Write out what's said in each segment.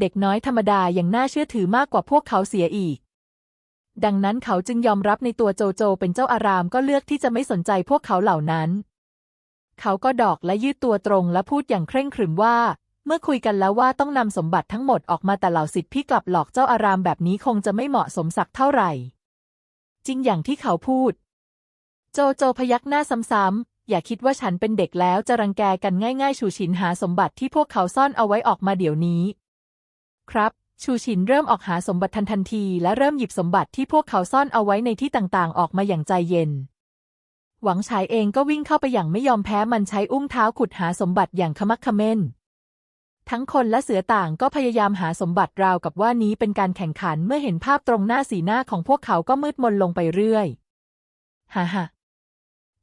เด็กน้อยธรรมดาอยังน่าเชื่อถือมากกว่าพวกเขาเสียอีก ดังนั้นเขาจึงยอมรับในตัวโจโจเป็นเจ้าอารามก็เลือกที่จะไม่สนใจพวกเขาเหล่านั้น เขาก็ดอกและยืดตัวตรงและพูดอย่างเคร่งขรึมว่า เมื่อคุยกันแล้วว่าต้องนำสมบัติทั้งหมดออกมาแต่เหล่าสิทธิ์พี่กลับหลอกเจ้าอารามแบบนี้คงจะไม่เหมาะสมสักเท่าไหร่ จริงอย่างที่เขาพูด โจโจพยักหน้าซ้ำๆอย่าคิดว่าฉันเป็นเด็กแล้วจะรังแกกันง่าย ๆ ชูชินหาสมบัติที่พวกเขาซ่อนเอาไว้ออกมาเดี๋ยวนี้ ครับ ชูชินเริ่มออกหาสมบัติทันทันที และเริ่มหยิบสมบัติที่พวกเขาซ่อนเอาไว้ในที่ต่างๆ ออกมาอย่างใจเย็น หวังฉายเองก็วิ่งเข้าไปอย่างไม่ยอมแพ้มันใช้อุ้งเท้าขุดหาสมบัติอย่างขมักขม้น ทั้งคนและเสือต่างก็พยายามหาสมบัติราวกับว่านี้เป็นการแข่งขันเมื่อเห็นภาพตรงหน้าสีหน้าของพวกเขาก็มืดมนลงไปเรื่อยฮ่าฮ่า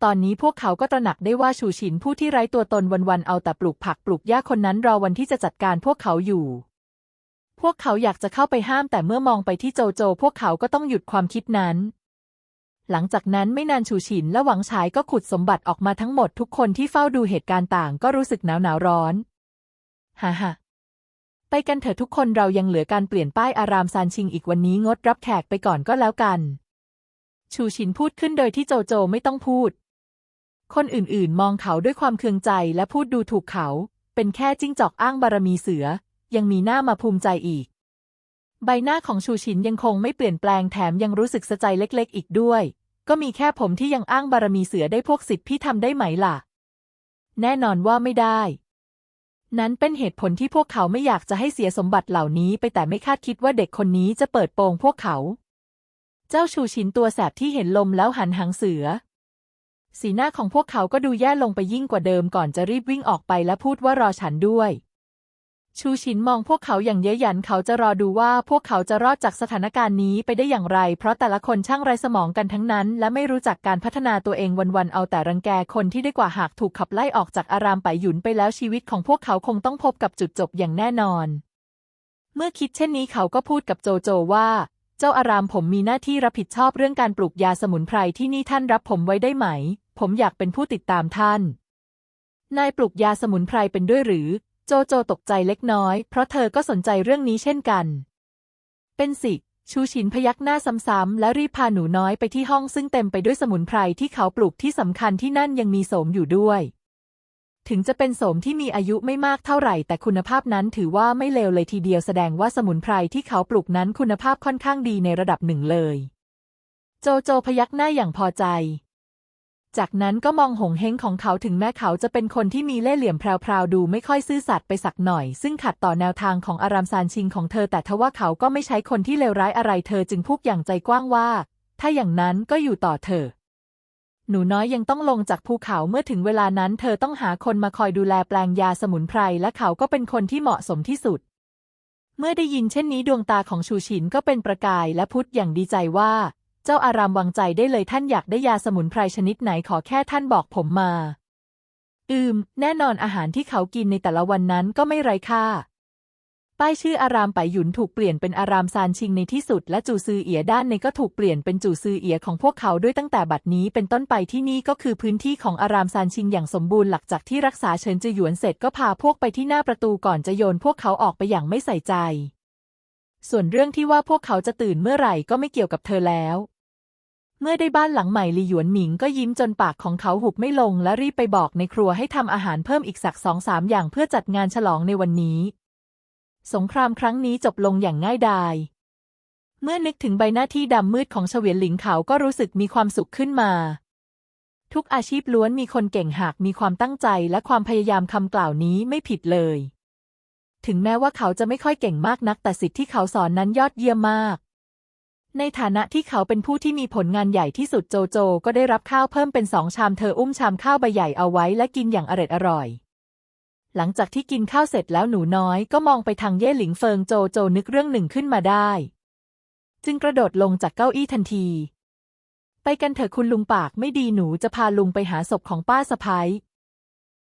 ตอนนี้พวกเขาก็ตระหนักได้ว่าชูชินผู้ที่ไร้ตัวตนวันๆเอาแต่ปลูกผักปลูกหญ้าคนนั้นรอวันที่จะจัดการพวกเขาอยู่ พวกเขาอยากจะเข้าไปห้ามแต่เมื่อมองไปที่โจโจ พวกเขาก็ต้องหยุดความคิดนั้น หลังจากนั้นไม่นานชูชินและหวังฉายก็ขุดสมบัติออกมาทั้งหมดทุกคนที่เฝ้าดูเหตุการณ์ต่างก็รู้สึกหนาวหนาวร้อนฮ่าฮ่าไปกันเถอะทุกคนเรายังเหลือการเปลี่ยนป้ายอารามซานชิงอีกวันนี้งดรับแขกไปก่อนก็แล้วกัน ชูชินพูดขึ้นโดยที่โจโจไม่ต้องพูด คนอื่นๆ มองเขาด้วยความเคืองใจและพูดดูถูกเขา เป็นแค่จิ้งจอกอ้างบารมีเสือ ยังมีหน้ามาภูมิใจอีก ใบหน้าของชูชินยังคงไม่เปลี่ยนแปลงแถมยังรู้สึกสะใจเล็กๆ อีกด้วย ก็มีแค่ผมที่ยังอ้างบารมีเสือได้พวกสิทธิ์พี่ทำได้ไหมล่ะ แน่นอนว่าไม่ได้ นั้นเป็นเหตุผลที่พวกเขาไม่อยากจะให้เสียสมบัติเหล่านี้ไปแต่ไม่คาดคิดว่าเด็กคนนี้จะเปิดโปงพวกเขา เจ้าชูชินตัวแสบที่เห็นลมแล้วหันหางเสือสีหน้าของพวกเขาก็ดูแย่ลงไปยิ่งกว่าเดิมก่อนจะรีบวิ่งออกไปและพูดว่ารอฉันด้วย ชูชินมองพวกเขาอย่างเย้ยหยันเขาจะรอดูว่าพวกเขาจะรอดจากสถานการณ์นี้ไปได้อย่างไร เพราะแต่ละคนช่างไรสมองกันทั้งนั้น และไม่รู้จักการพัฒนาตัวเองวันๆเอาแต่รังแกคนที่ได้กว่าหากถูกขับไล่ออกจากอารามไปหยุนไปแล้วชีวิตของพวกเขาคงต้องพบกับจุดจบอย่างแน่นอน เมื่อคิดเช่นนี้เขาก็พูดกับโจโจว่า เจ้าอารามผมมีหน้าที่รับผิดชอบเรื่องการปลูกยาสมุนไพรที่นี่ท่านรับผมไว้ได้ไหม ผมอยากเป็นผู้ติดตามท่านนายปลูกยาสมุนไพรเป็นด้วยหรือ โจโจตกใจเล็กน้อย เพราะเธอก็สนใจเรื่องนี้เช่นกัน เป็นสิชูชินพยักหน้าซ้ำๆแล้วรีบพาหนูน้อยไปที่ห้องซึ่งเต็มไปด้วยสมุนไพรที่เขาปลูกที่สำคัญที่นั่นยังมีโสมอยู่ด้วย ถึงจะเป็นโสมที่มีอายุไม่มากเท่าไหร่ แต่คุณภาพนั้นถือว่าไม่เลวเลยทีเดียวแสดงว่าสมุนไพรที่เขาปลูกนั้นคุณภาพค่อนข้างดีในระดับหนึ่งเลย โจโจพยักหน้าอย่างพอใจ จากนั้นก็มองหงเฮงของเขาถึงแม้เขาจะเป็นคนที่มีเล่ห์เหลี่ยมแพรวๆดูไม่ค่อยซื่อสัตย์ไปสักหน่อย ซึ่งขัดต่อแนวทางของอารามซานชิงของเธอ แต่ทว่าเขาก็ไม่ใช้คนที่เลวร้ายอะไรเธอจึงพูดอย่างใจกว้างว่า ถ้าอย่างนั้นก็อยู่ต่อเถอะหนูน้อยยังต้องลงจากภูเขาเมื่อถึงเวลานั้น เธอต้องหาคนมาคอยดูแลแปลงยาสมุนไพรและเขาก็เป็นคนที่เหมาะสมที่สุด เมื่อได้ยินเช่นนี้ดวงตาของชูฉินก็เป็นประกายและพุทธอย่างดีใจว่า จ้าอารามวางใจได้เลยท่านอยากได้ยาสมุนไพรชนิดไหนขอแค่ท่านบอกผมมา อืม แน่นอนอาหารที่เขากินในแต่ละวันนั้นก็ไม่ไร้ค่า ป้ายชื่ออารามไปหยุนถูกเปลี่ยนเป็นอารามซานชิงในที่สุด และจูซือเอียด้านในก็ถูกเปลี่ยนเป็นจูซือเอียของพวกเขาด้วยตั้งแต่บัดนี้เป็นต้นไปที่นี่ก็คือพื้นที่ของอารามซานชิงอย่างสมบูรณ์หลังจากที่รักษาเฉินจือหยวนเสร็จก็พาพวกไปที่หน้าประตูก่อนจะโยนพวกเขาออกไปอย่างไม่ใส่ใจส่วนเรื่องที่ว่าพวกเขาจะตื่นเมื่อไหร่ก็ไม่เกี่ยวกับเธอแล้ว เมื่อได้บ้านหลังใหม่ลีหยวนหมิงก็ยิ้มจนปากของเขาหุบไม่ลง และรีบไปบอกในครัวให้ทำอาหารเพิ่มอีกสักสองสามอย่างเพื่อจัดงานฉลองในวันนี้ สงครามครั้งนี้จบลงอย่างง่ายดาย เมื่อนึกถึงใบหน้าที่ดำมืดของเฉวียนหลิงเขาก็รู้สึกมีความสุขขึ้นมา ทุกอาชีพล้วนมีคนเก่งหากมีความตั้งใจและความพยายามคำกล่าวนี้ไม่ผิดเลย ถึงแม้ว่าเขาจะไม่ค่อยเก่งมากนักแต่สิทธิ์ที่เขาสอนนั้นยอดเยี่ยมมาก ในฐานะที่เขาเป็นผู้ที่มีผลงานใหญ่ที่สุดโจโจ ก็ได้รับข้าวเพิ่มเป็นสองชามเธออุ้มชามข้าวใบใหญ่เอาไว้และกินอย่างอร็ดอร่อย หลังจากที่กินข้าวเสร็จแล้วหนูน้อยก็มองไปทางเย่หลิงเฟิงโจโจนึกเรื่องหนึ่งขึ้นมาได้ จึงกระโดดลงจากเก้าอี้ทันที ไปกันเถอะคุณลุงปากไม่ดีหนูจะพาลุงไปหาศพของป้าสะพ้าย